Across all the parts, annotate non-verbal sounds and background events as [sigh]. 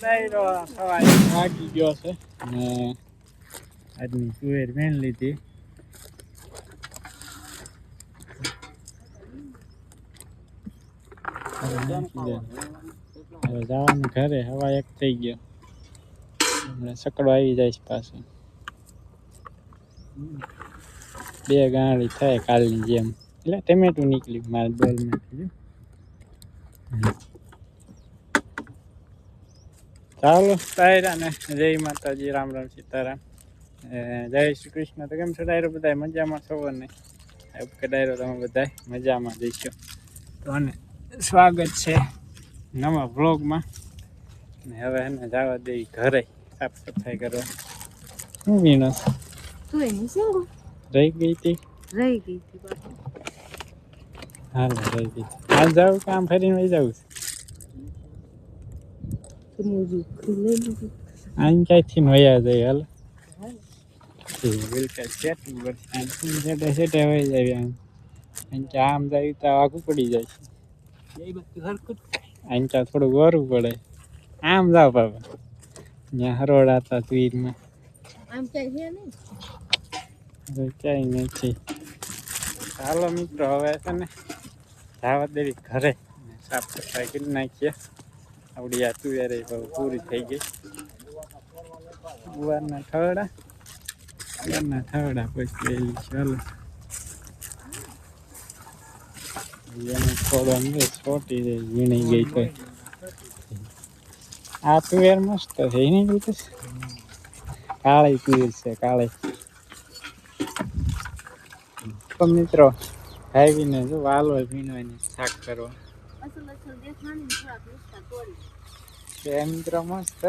ડાયરો સવારે. વાગી ગયો છે અને આજની તુવેર મેન લીધી. હવે જવાનું ઘરે હવા એક થઈ ગયો. હમણાં સકડો આવી જાય છે પાછો. બે ગાંડી થાય કાલની જેમ. એટલે ટમેટું નીકળ્યું મારા ડોલમાંથી ચાલો ડાયરા ને જય માતાજી રામ રામ સીતારામ જય શ્રી કૃષ્ણ તો કેમ છો ડાયરો બધા મજામાં છો ને કે ડાયરો તમે બધા મજામાં જઈશો તો અને સ્વાગત છે નવા બ્લોગમાં ને હવે એને જવા દઈ ઘરે સાફ સફાઈ કરવા શું વીણો છો? તું એની શું રહી ગઈ હતી રહી ગઈ હતી હાલ રહી ગઈ હતી. હાલ જાવ કામ ફરીને જાવ તો જઈ ને વયા જાય, હાલ. બિલકુલ વહી જાય આમ આમ આમ જાય તો આગું પડી જાય ત્યાં થોડું વરવું પડે. આમ જાવ બાબા ત્યાં હરોડા હતા તીરમાં. આમ નથી. ચાલો મિત્રો, હવે છે ને, જાવા દેવી ઘરે. સાફ સફાઈ કરી નાખીએ. આપણી આ તુવેરે પૂરી થઈ ગઈ. ગુવારના થવડા ગુવારના થવડા પછી ચાલો એને થોડો છોટી રહી વીણી ગઈ તો. આ તુવેર મસ્ત છે એની રીતે કાળી તુવેર છે, કાળી. મિત્રો ખાવીને જો વાલો ભીનવાની શાક કરવા. તોડી તે મસ્ત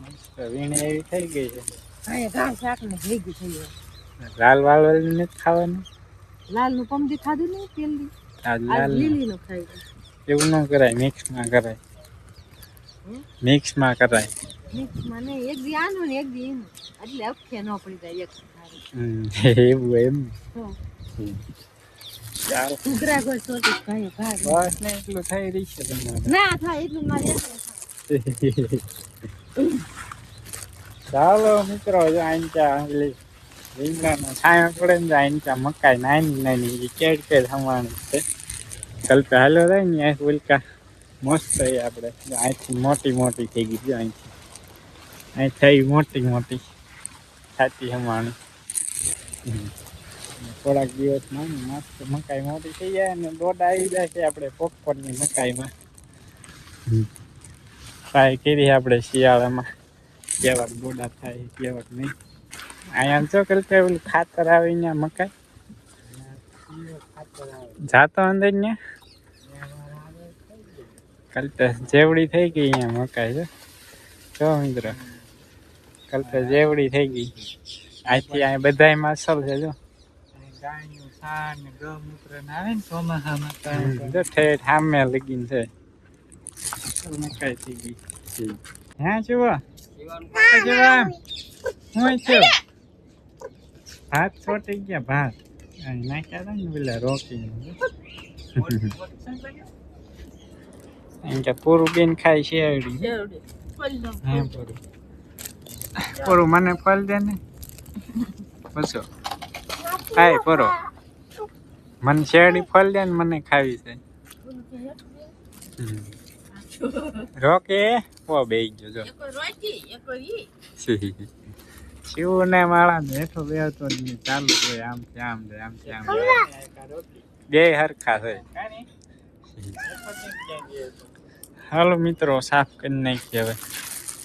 મસ્ત વીણે એવી થઈ ગઈ છે. અહીંયા ઘાસ શાક ભેગી થઈ લાલ વાલ નથી ખાવાનું લાલનું પમદી ખાધું નહીં તેલ લાલ. લીલી નું ખાઈ એવું ન કરાય મિક્સમાં કરાય હમ? મિક્સમાં કરાય. મિક્સમાં નહીં એક દી આનું ને એક દી એનું એટલે અખે ન પડી જાય એક એવું એમ. તો ચાલો કોઈ છોટી ભાઈ ભાગ ને એટલું થઈ રહી છે ના થાય એટલું મારે ચાલો મિત્રો જો આઈનચા આંગળી રીંગણાનો છાંયો પડે ને મકાઈ નાની નાની કેડ કેડ છે. કલ્પે હાલો થાય ને અહીં ઉલ્કા. મસ્ત થઈ આપણે. અહીંથી મોટી મોટી થઈ ગઈ છે અહીંથી અહીં થઈ મોટી મોટી. થાતી હમણાં. થોડાક દિવસમાં મસ્ત મકાઈ મોટી થઈ જાય અને દોડ આવી જાય છે આપણે પોપકોર્નની મકાઈમાં. ટ્રાય કરી આપણે શિયાળામાં કેવાક ગોડા થાય કેવાક નહીં. અહીંયા જો કરતા પેલું ખાતર આવે અહીંયા મકાઈ. જાતો અંદર ને? કલતે જેવડી થઈ ગઈ અહીંયા મકાઈ જો. જો મિત્ર કલતે જેવડી થઈ ગઈ. અહીંથી અહીંયા બધાય માસલ છે જો. હમ, જો ઠેઠ સામે લગીન છે. મકાઈ થઈ ગઈ હા જુઓ. જુઓ હું છું. ભાત છોટી ગયા ભાત. નાખ્યા હતા ને પેલા રોકી [laughs] પૂરું બેન ખાય શેરડી. પલ્લો. પૂરું. પૂરું મને ફળ દે ને. [laughs] બસો. ખાય પરો. મને શેરડી ફળ દે ને મને ખાવી છે. રોકે? ઓ બે ગયો જો. શિવ ને માળા બેઠો બેહતો જ નહીં ચાલુ હોય આમ છે આમ દે આમ થી આમ બે હરખા છે. હાલો મિત્રો સાફ કરી નાખીએ હવે.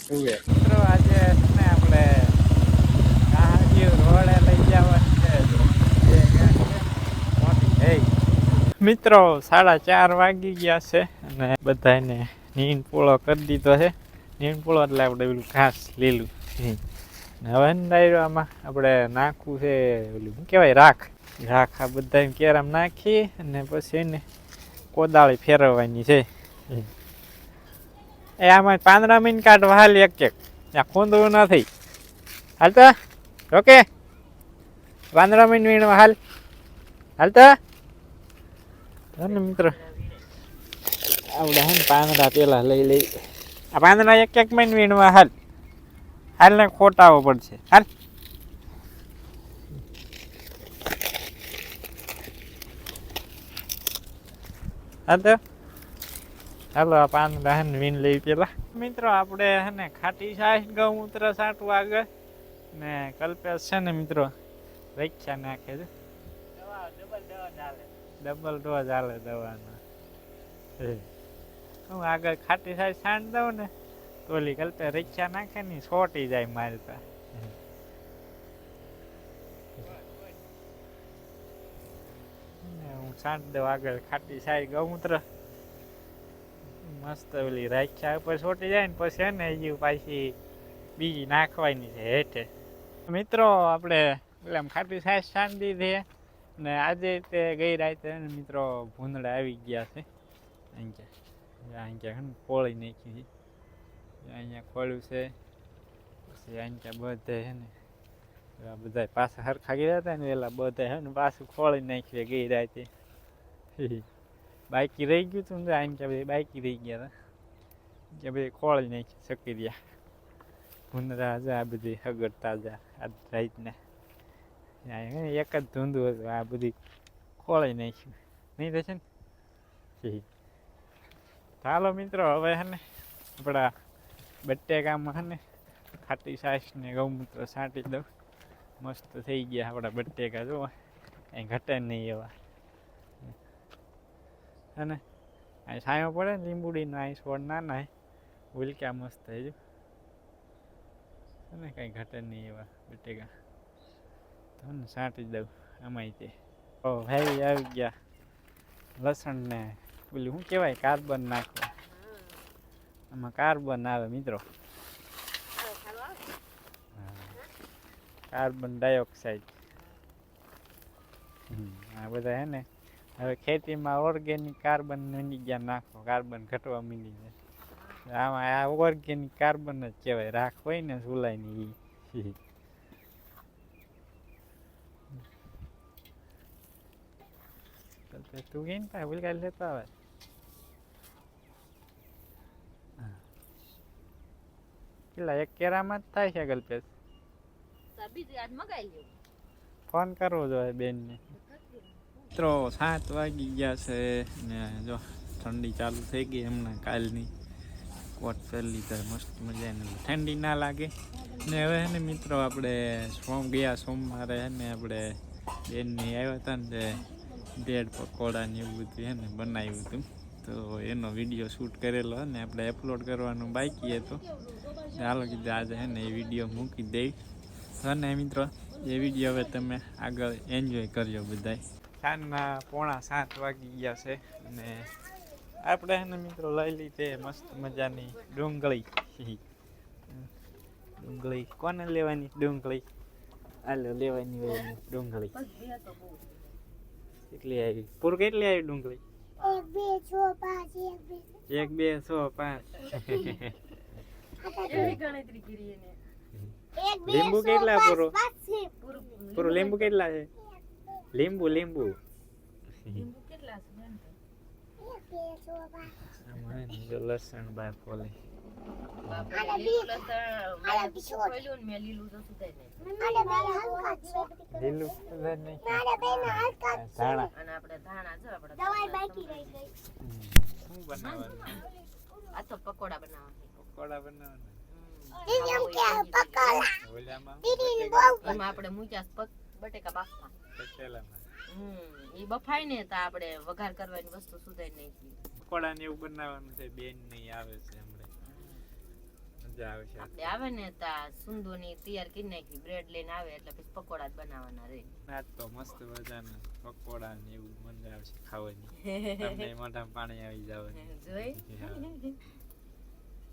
સુવે મિત્રો આજે છે આપણે કહાજીવ રોડે લઈ જવાનું છે બે ગાડી છે, મોટી થઈ. મિત્રો, સાડા ચાર વાગી ગયા છે અને બધાને નીંદ પૂળો કરી દીધો છે. નીંદ પૂળો એટલે આપણે પેલું ઘાસ લીલું. હવે ડાયરામાં આપણે નાખવું છે ઓલું શું કહેવાય, રાખ. રાખ આ બધા કેરામ નાખી અને પછી એને કોદાળી ફેરવવાની છે. એ આમાં પાંદડા મીન કાઢવા હાલ એક એક. ત્યાં ખૂંદવું નથી. હાલતા? ઓકે. પાંદડા મીન વીણવા હાલ. હાલતા? ને મિત્ર આવડે હે ને પાંદડા પેલા લઈ લઈ આ પાંદડા એક એક મહિને વીણવા હાલ. હાલ ને ખોટાવો પડશે. હાલ. હા તો. હાલો આ પાંદડા હે ને વીણ લઈ પેલા. મિત્રો આપણે હે ને ખાટી છાશ ગૌમૂત્ર છાંટવું આગળ. ને કલ્પેશ છે ને મિત્રો રક્ષા નાખે છે. ડબલ ડોઝ હાલે દવાનો. હું. આગળ ખાટી સાઈડ છાંટ દઉં ને ઓલી કલ્પે રિક્ષા નાખે ને છોટી જાય મારતા હું. છાંટ દઉં આગળ ખાટી સાઈડ ગૌમૂત્ર. મસ્ત ઓલી રાખ્યા ઉપર છોટી જાય ને પછી ને હજી પાછી બીજી નાખવાની છે હેઠે. મિત્રો, આપણે એટલે આમ ખાટી સાઈડ છાંટી દીધી ને આજે તે ગઈ રાતે મિત્રો ભૂંદડા આવી ગયા છે. અહીંયા અહીંયા ખોળી નાખી છે. અહીંયા ખોળ્યું છે. પછી અહીંયા બધે છે ને? બધા પાછા હરખા ગયા હતા ને એલા બધા હે ને પાછું ખોળી નાખ્યું ગઈ રાતે. [laughs] બાકી રહી ગયું હતું ને અહીંયા બધી બાકી રહી ગયા હતા. કે બધી ખોળી નાખી શકી રહ્યા. ભૂંદડા હતા આ બધી હગર તાજા આ રાતના. એક જ ધૂંધું હતું આ બધી ખોળી નાખ્યું નહીં થશે ને. ચાલો મિત્રો, હવે હે ને આપણા બટેકામાં હે ને ખાટી સાસ ને ગૌમૂત્ર છાંટી દઉં. મસ્ત થઈ ગયા આપણા બટેકા, જો. કંઈ ઘટે નહીં એવા. અને અહીં છાંયો પડે ને લીંબુડીનો અહીં છોડ નાના હે. ઉલક્યા મસ્ત થઈ જો. અને ને, કંઈ ઘટે નહીં એવા બટેકા. તો ને છાંટી દઉં, આમાંય તે. ઓ, ભાઈ, આવી ગયા. લસણને પેલું શું કહેવાય? કાર્બન નાખવા. આમાં કાર્બન આવે મિત્રો. Carbon dioxide. આ બધા હે ને, હવે ખેતીમાં ઓર્ગેનિક કાર્બન મીંડી ગયા નાખો. કાર્બન ઘટવા મીંડી જાય આમાં આ ઓર્ગેનિક કાર્બન જ કહેવાય. રાખ હોય ને સુલાઈની ઈ. તો તે તું ગઈ ને પાસે ઉલગાડી લેતો આવે હા. કેટલા એક કેરામાં જ થાય છે ગલ્પેશ ફોન કરવો જોઈએ બેનને મિત્રો સાત વાગી ગયા છે ને જો ઠંડી ચાલુ થઈ ગઈ હમણાં કાલની કોટ પહેરી લીધા મસ્ત મજા એને ઠંડી ના લાગે ને હવે ને મિત્રો આપણે સોમ ગયા સોમવારે હે ને આપણે બેનની આવ્યા હતા ને બ્રેડ પકોડા ને એવું બધું એને બનાવ્યું હતું. તો એનો વીડિયો શૂટ કરેલો અને આપણે અપલોડ કરવાનું બાકી હતો. ચાલો કીધું આજે હે ને એ વીડિયો મૂકી દઈ. અને મિત્રો, એ વીડિયો હવે તમે આગળ એન્જોય કરજો બધાય. સાંજના પોણા સાત વાગી ગયા છે અને આપણે એને મિત્રો લઈ લીધે મસ્ત મજાની ડુંગળી. ડુંગળી કોને લેવાની? ડુંગળી. હાલો, લેવાની ડુંગળી. કેટલી આવી? પૂર કેટલી આવી ડુંગળી? એક બે છ પાંચ એક બે. છ પાંચ. લીંબુ કેટલા પૂરો પૂરો? પાંચ છે. પૂરું લીંબુ કેટલા છે? લીંબુ લીંબુ. લસણ બાય ફોલે પકોડા એમ એમાં આપણે મૂક્યા બટેકા બાફવા હમ બફાય ને તો આપણે વઘાર કરવાની વસ્તુ સુધાઈ નાખી પકોડા ને એવું બનાવવાનું છે, બેન નહીં આવે છે હમણાં મજા આવે છે. આપણે આવે ને તા સુંદો ની તૈયાર કરી નાખી બ્રેડ લઈને આવે એટલે પછી પકોડા જ બનાવવાના રે. આજ તો મસ્ત મજાના પકોડા ને એવું મજા આવશે ખાવાની. [laughs] તમને મોઢામાં પાણી આવી જવાનું જોઈ?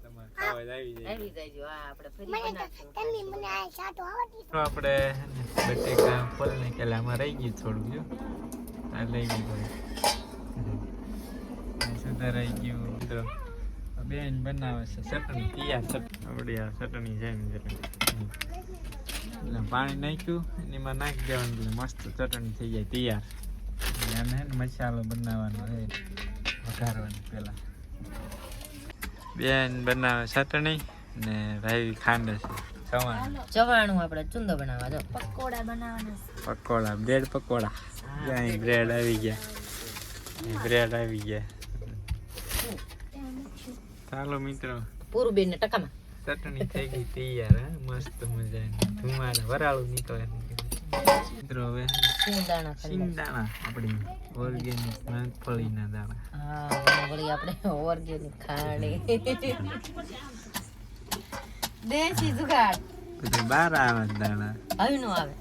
તમારે આવી જાય. આવી જાય જો હા આપણે ફરી તો બનાવશું. તન્ની મને આ સાટો આવડતી તો આપણે બટેકા ફોલ ને કે આમાં રહી ગયું થોડું જો. આ લઈ ગયું થોડું સુધા રહી ગયું મિત્રો બેન બનાવે છે ચટણી. તૈયાર ચટણી આપણી આ ચટણી છે ને એટલે પાણી નાખ્યું એમાં નાખી દેવાનું એટલે મસ્ત ચટણી થઈ જાય તૈયાર. અને આને હે ને મસાલો બનાવવાનો છે વઘારવાનો પહેલાં. બેન બનાવે ચટણી ને ભાઈ ખાંડ છે. ચવાણું ચવાણું આપણે ચુંદો બનાવવા પકોડા બનાવવાના પકોડા બ્રેડ પકોડા. બ્રેડ આવી ગયા. બ્રેડ આવી ગયા. ચાલો મિત્રો પૂરું બેન ને ટકામાં ચટણી થઈ ગઈ તૈયાર હા મસ્ત મજાની ધુમાડા વરાળું નીકળે મિત્રો હવે સિંગદાણા સિંગદાણા આપણી ઓર્ગેનિક મગફળીના દાણા હા મગફળી આપણે ઓર્ગેનિક ખાણી દેશી જુગાડ પછી બાર આવે દાણા આવી નો આવે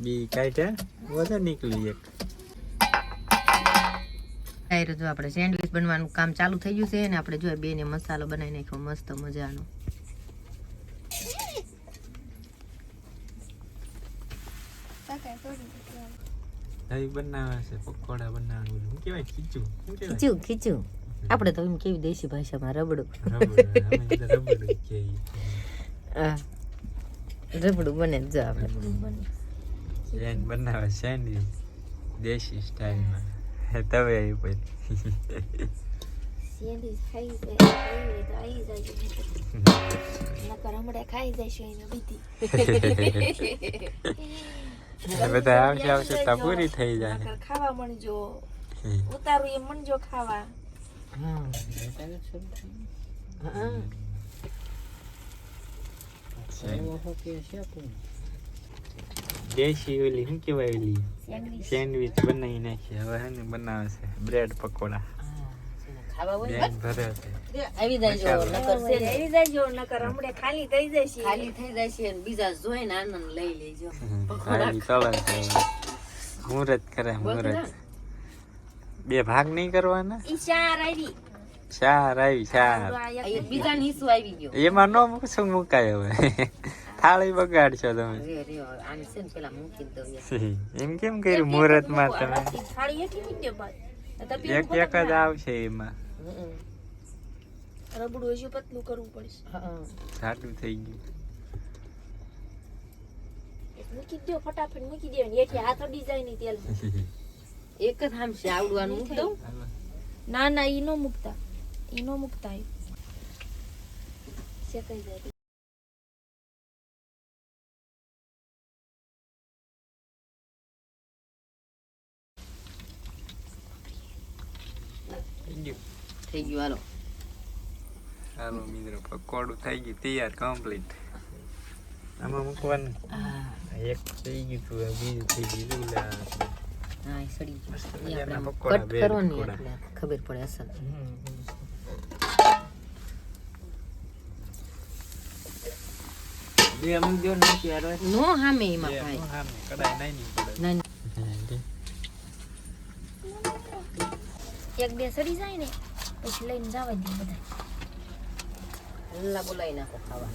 બી કાઈ છે વધે નીકળી એક ડાયરો જો આપણે સેન્ડવિચ બનવાનું કામ ચાલુ થઈ ગયું છે અને આપણે જો બેને મસાલો બનાવી નાખ્યો મસ્ત મજાનો. ખીચું. ખીચું આપણે તો એમ કેવી દેશી ભાષામાં રબડું. રબડ બને જો આપણે. બનાવે સેન્ડવિચ દેશી સ્ટાઇલમાં તવે આવી પછી સેન્ડવીચ ખાઈ જાય નકર ખાઈ જશે એને એ બધા આવશે આવશે તો પૂરી થઈ જાય નકર ખાવા મળજો ઉતારું એ મણજો ખાવા હા હા દેશી ઓલી શું કહેવાય ઓલી? સેન્ડવીચ બનાવી નાખી. હવે હે ને બનાવે છે. બ્રેડ પકોડા બે ભાગ નહીં કરવાના? ચાર આવી. ચાર આવી ચાર. આ એક બીજાને હિસ્સો આવી ગયો. એમાં ન મૂકશું મુકાય હવે. થાળી બગાડશો તમે. ને એમ કેમ કર્યું તમે? થાળી એટલી મૂકી એક એક જ આવશે એમાં. રબડું હજુ પતલું કરવું પડશે. જાડું થઈ ગયું. મૂકી દો ફટાફટ મૂકી દે એથી હાથો ડિઝાઇનની તેલ [laughs] એક જ આમ છે આવડવાનું. મૂકી દઉં. ના ના ઈ નો મૂકતા. ઈ નો મૂકતા એ શેકાઈ જાય. થઈ ગયું થઈ હાલો મિત્રો પકોડું થઈ ગયું તૈયાર કમ્પ્લીટ આમાં મૂકવાનું. એક થઈ ગયું તું બીજું થઈ ગયું હા સડી ગયું. મસ્ત એ આપણે મજાના આમ પકોડા, કટ કરવાની એટલે ખબર પડે અસલ. બે મૂકજો નાખી યાર નો હામે એમાં ભાઈ. નો હામે, કડાઈ નાની પડે ના એક બે સડી જાય ને પછી લઈને જવા દે બધા. હલ્લા બોલાવી નાખો ખાવા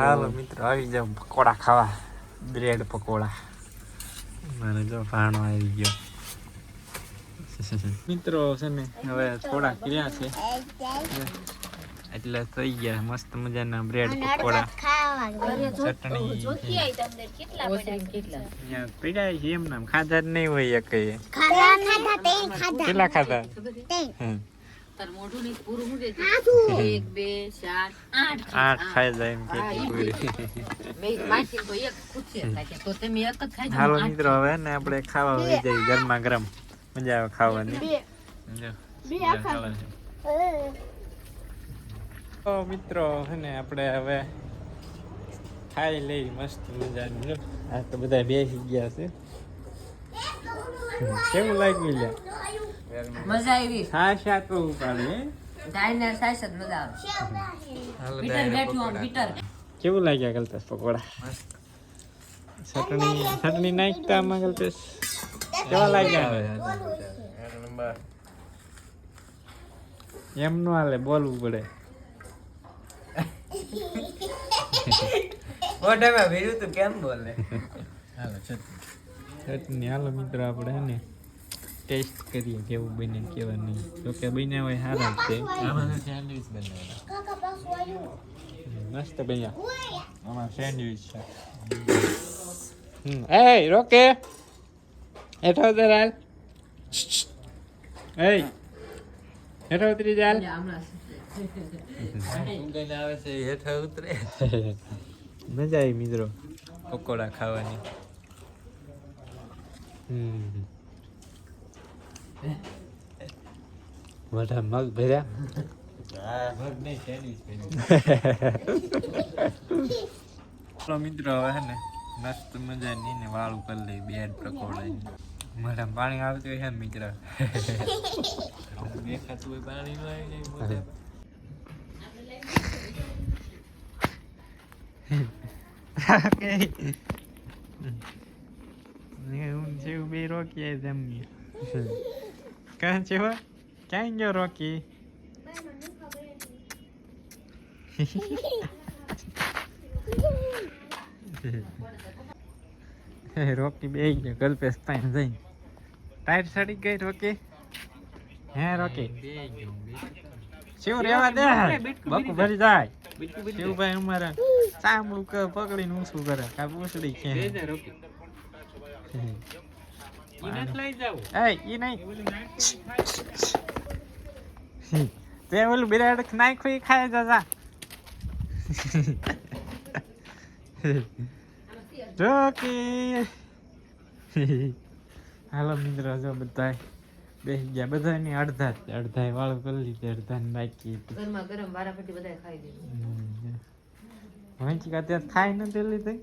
હાલો મિત્રો આવી જાવ પકોડા ખાવા. બ્રેડ પકોડા. મારે જો ભાણો આવી ગયો. મિત્રો છે ને હવે થોડા ક્યાં છે. એટલે થઈ ગયા. મસ્ત મજાના બ્રેડ પકોડા ચટણી. જોતી આવી તમને કેટલા ઓસરી કેટલા? અહીંયા પીડાય છે એમ નામ ખાધા જ નહીં હોય એક ખાધા ખાધા તે ખાધા. કેટલા ખાધા? હમ. તાર મોઢું નહીં પૂરું મૂકે એક બે ચાર આઠ આઠ ખાઈ જાય એમ કે પૂરી. મેં તો એક ખુશી તો તમે એક જ ખાઈ હાલો મિત્રો હવે ને આપણે ખાવા વહી જઈએ ગરમા ગરમ. મજા આવે ખાવાની. બે. આખા. તો મિત્રો અને આપણે હવે ખાઈ લઈ મસ્ત મજાની જો. આ તો બધા બેસી ગયા છે. કેવું લાગ્યું લે મજા આવી. હા ઉપાડે બેઠું આમ પકોડા. કેવું લાગ્યા ગલતેશ પકોડા? ચટણી ચટણી નાખતા આમાં ગલતેશ કેવા લાગ્યા? એમ નો હાલે બોલવું પડે. મોઢામાં ભીરું તું કેમ બોલે ચટણી. હાલો મિત્રો આપણે હે ને ટેસ્ટ કરીએ કેવું બને કેવા નહીં. તો કે બન્યા હોય સારા જ છે. સેન્ડવિચ કાકા મસ્ત બન્યા. આમાં સેન્ડવિચ છે. હમ એ રોકે. હેઠો ઉતર હાલ. એ હેઠો ઉતરી ઊંઘાઈને આવે છે હેઠા ઉતરે. મજા આવી મિત્રો. પકોડા ખાવાની. મોઢા મગ ભર્યા? મિત્રો હવે ને મસ્ત મજાની ને વાળું ઉપર લઈ બેડ પકોડા મારા પાણી આવતું હોય મિત્ર. [laughs] દેખાતું હોય પાણી નું જાય મોઢે. હું જેવું બે રોકીએ જમીએ કાં છે હો ક્યાં ગયો રોકી રોકી બે ગયો ગલ્પેશ પાસે જઈને ટાઈટ સડી ગઈ રોકી હે રોકી. શિવ રેવા દે બકુ ભરી જાય શિવભાઈ અમારા ચામડું પકડીને ઊંચું કરે. કા પૂછડી રોકી. એ ઈ તે ઓલું બિરાડ નાખ્યું ઈ ખાય જજા. જોકી. હાલો મિત્રો જો બધાય. બેસી ગયા. બધાની અડધા જ. અડધા વાળું કરી લીધી અડધા ને બાકી ગરમા ગરમ વારાફરતી બધા ખાઈ દીધું વંચિકા ત્યાં ખાઈ નથી લીધી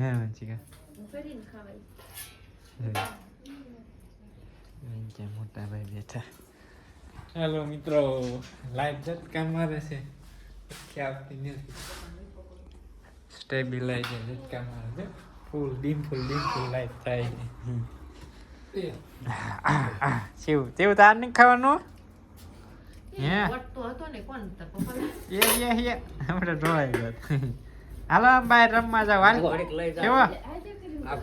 હે વંચિકા મોટા ભાઈ બેઠા. હેલો મિત્રો લાઈટ ઝટકા મારે છે. ખ્યાલ નથી. સ્ટેબિલાઇઝર ઝટકા મારે છે. Full dim full dim full light થાય છે. [coughs] શિવ તેવું તાર નહીં ખાવાનું? હાલો બહાર રમવા જાવ હાલ. કેવો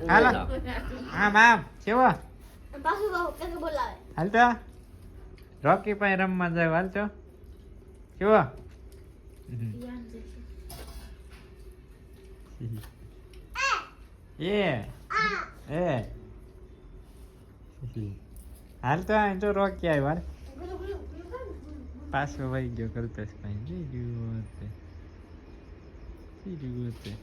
હાલો. આમ આમ. કેવો હાલ તો. રોકી પાસે રમવા જાવ હાલ તો. કેવો એ. એ. હાલ તો અહીં તો રોક્યા હાલ. પાછો વહી ગયો કરતો ભાઈ જઈ ગયું જઈ ગયું